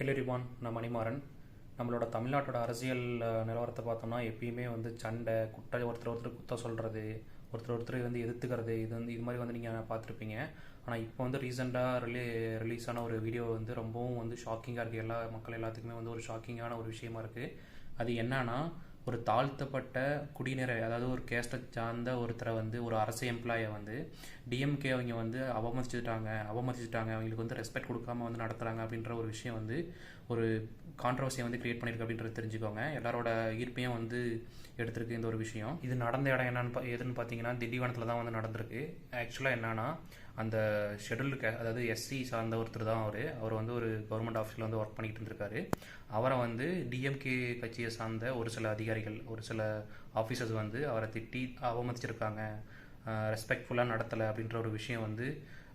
Hello ரிவான் நான் மணிமாறன். நம்மளோட தமிழ்நாட்டோட அரசியல் நிலவரத்தை பார்த்தோம்னா எப்பயுமே வந்து சண்டை குட்டை ஒருத்தர் ஒருத்தர் குத்த சொல்கிறது ஒருத்தர் ஒருத்தர் வந்து எதிர்த்துக்கிறது இது வந்து இது மாதிரி வந்து நீங்கள் பார்த்துருப்பீங்க. ஆனால் இப்போ வந்து ரீசெண்டாக ரிலீ ரிலீஸ் ஆன ஒரு வீடியோ வந்து ரொம்பவும் வந்து ஷாக்கிங்காக இருக்குது எல்லா மக்கள் எல்லாத்துக்குமே வந்து ஒரு ஷாக்கிங்கான ஒரு விஷயமா இருக்குது அது என்னன்னா ஒரு தாழ்த்தப்பட்ட குடியினரை அதாவது ஒரு கேஸ்ட்டை சார்ந்த ஒருத்தரை வந்து ஒரு அரசு எம்ப்ளாயை வந்து டிஎம்கே அவங்க வந்து அவமதிச்சுட்டாங்க அவமதிச்சுட்டாங்க. அவங்களுக்கு வந்து ரெஸ்பெக்ட் கொடுக்காம வந்து நடத்துகிறாங்க அப்படின்ற ஒரு விஷயம் வந்து ஒரு கான்ட்ரவர்சியை வந்து க்ரியேட் பண்ணியிருக்கு அப்படின்றது தெரிஞ்சுக்கோங்க. எல்லாரோட ஈர்ப்பையும் வந்து எடுத்திருக்கு இந்த ஒரு விஷயம். இது நடந்த இடம் என்னன்னு பா- எதுன்னு பார்த்தீங்கன்னா திண்டிவனத்தில் தான் வந்து நடந்திருக்கு. ஆக்சுவலாக என்னன்னா அந்த ஷெட்யூல்டு கே அதாவது எஸ்சி சார்ந்த ஒருத்தர் தான் அவர். அவர் வந்து ஒரு கவர்மெண்ட் ஆஃபீஸில் வந்து ஒர்க் பண்ணிக்கிட்டு இருந்திருக்காரு. அவரை வந்து டிஎம்கே கட்சியை சார்ந்த ஒரு சில அதிகாரிகள் ஒரு சில ஆஃபீஸர்ஸ் வந்து அவரை திட்டி அவமதிச்சிருக்காங்க. ரெஸ்பெக்ட்ஃபுல்லாக நடத்தலை அப்படின்ற ஒரு விஷயம் வந்து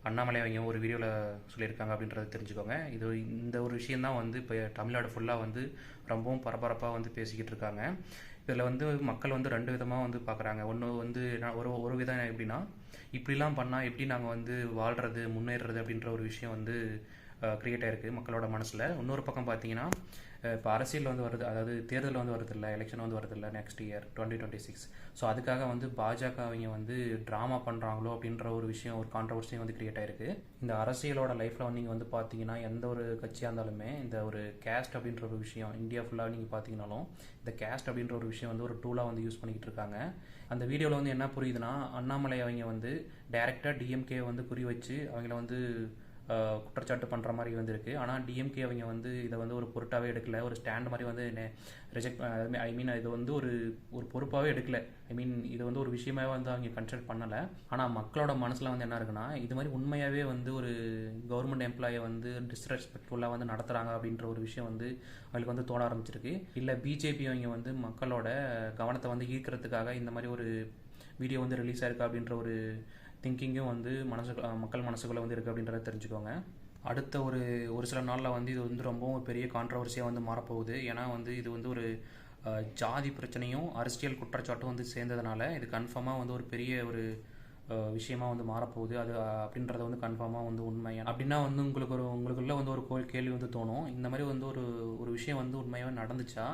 அண்ணாமலை அவங்க ஒரு வீடியோவில் சொல்லியிருக்காங்க அப்படின்றத தெரிஞ்சுக்கோங்க. இது இந்த ஒரு விஷயந்தான் வந்து இப்போ தமிழ்நாடு ஃபுல்லாக வந்து ரொம்பவும் பரபரப்பாக வந்து பேசிக்கிட்டு இருக்காங்க. இதில் வந்து மக்கள் வந்து ரெண்டு விதமாக வந்து பார்க்குறாங்க. ஒன்று வந்து நான் ஒரு ஒரு விதம் எப்படின்னா இப்படிலாம் பண்ணால் எப்படி நாங்கள் வந்து வாழ்கிறது முன்னேறுறது அப்படின்ற ஒரு விஷயம் வந்து க்ரியேட் ஆயிருக்கு மக்களோட மனசில். இன்னொரு பக்கம் பார்த்தீங்கன்னா இப்போ அரசியல் வந்து வருது அதாவது தேர்தல் வந்து வருது இல்லை எலெக்ஷன் வந்து வருது இல்லை next year twenty twenty six so அதுக்காக வந்து பாஜக அவங்க வந்து ட்ராமா பண்ணுறாங்களோ அப்படின்ற ஒரு விஷயம் ஒரு கான்ட்ரவர்சியும் வந்து கிரியேட் ஆயிருக்கு. இந்த அரசியலோட லைஃப்பில் வந்து நீங்கள் வந்து பார்த்தீங்கன்னா எந்த ஒரு கட்சியாக இருந்தாலுமே இந்த ஒரு கேஸ்ட் அப்படின்ற ஒரு விஷயம் இந்தியா ஃபுல்லாக நீங்கள் பார்த்தீங்கனாலும் இந்த கேஸ்ட் அப்படின்ற ஒரு விஷயம் வந்து ஒரு டூலாக வந்து யூஸ் பண்ணிக்கிட்டு இருக்காங்க. அந்த வீடியோவில் வந்து என்ன புரியுதுன்னா அண்ணாமலை அவங்க வந்து டைரெக்டாக டிஎம்கே வந்து குறி வச்சு அவங்கள வந்து குற்றச்சாட்டு பண்ணுற மாதிரி வந்திருக்கு. ஆனால் டிஎம்கே அவங்க வந்து இதை வந்து ஒரு பொருட்டாகவே எடுக்கல. ஒரு ஸ்டாண்ட் மாதிரி வந்து என்ன ரிஜெக்ட் ஐ மீன் இது வந்து ஒரு ஒரு பொறுப்பாகவே எடுக்கல. ஐ மீன் இது வந்து ஒரு விஷயமாவே வந்து அவங்க கன்சல்ட் பண்ணலை. ஆனால் மக்களோட மனசில் வந்து என்ன இருக்குன்னா இது மாதிரி உண்மையாகவே வந்து ஒரு கவர்மெண்ட் எம்ப்ளாயை வந்து டிஸ்ரெஸ்பெக்ட்ஃபுல்லாக வந்து நடத்துகிறாங்க அப்படின்ற ஒரு விஷயம் வந்து அவங்களுக்கு வந்து தோண ஆரம்பிச்சிருக்கு. இல்லை பிஜேபி அவங்க வந்து மக்களோட கவனத்தை வந்து ஈர்க்கிறதுக்காக இந்த மாதிரி ஒரு வீடியோ வந்து ரிலீஸ் ஆயிருக்கு அப்படின்ற ஒரு திங்கிங்கும் வந்து மனசு மக்கள் மனசுக்குள்ளே வந்து இருக்குது அப்படின்றத தெரிஞ்சுக்கோங்க. அடுத்த ஒரு ஒரு சில நாளில் வந்து இது வந்து ரொம்பவும் பெரிய கான்ட்ரவர்சியாக வந்து மாறப்போகுது. ஏன்னா வந்து இது வந்து ஒரு ஜாதி பிரச்சனையும் அரசியல் குற்றச்சாட்டும் வந்து சேர்ந்ததுனால இது கன்ஃபார்மாக வந்து ஒரு பெரிய ஒரு விஷயமா வந்து மாறப்போகுது. அது அப்படின்றத வந்து கன்ஃபார்மாக வந்து உண்மை. அப்படின்னா வந்து உங்களுக்கு ஒரு உங்களுக்குள்ள கேள்வி வந்து தோணும். இந்த மாதிரி வந்து ஒரு ஒரு விஷயம் வந்து உண்மையாகவே நடந்துச்சா?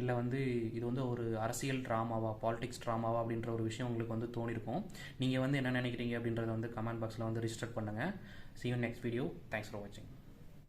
இல்லை வந்து இது வந்து ஒரு அரசியல் ட்ராமாவா பாலிடிக்ஸ் ட்ராமாவா அப்படின்ற ஒரு விஷயம் உங்களுக்கு வந்து தோணிருக்கும். நீங்கள் வந்து என்ன நினைக்கிறீங்க அப்படின்றத வந்து கமெண்ட் பாக்ஸில் வந்து ரிஜிஸ்டர் பண்ணுங்கள் see you next video thanks for வாட்சிங்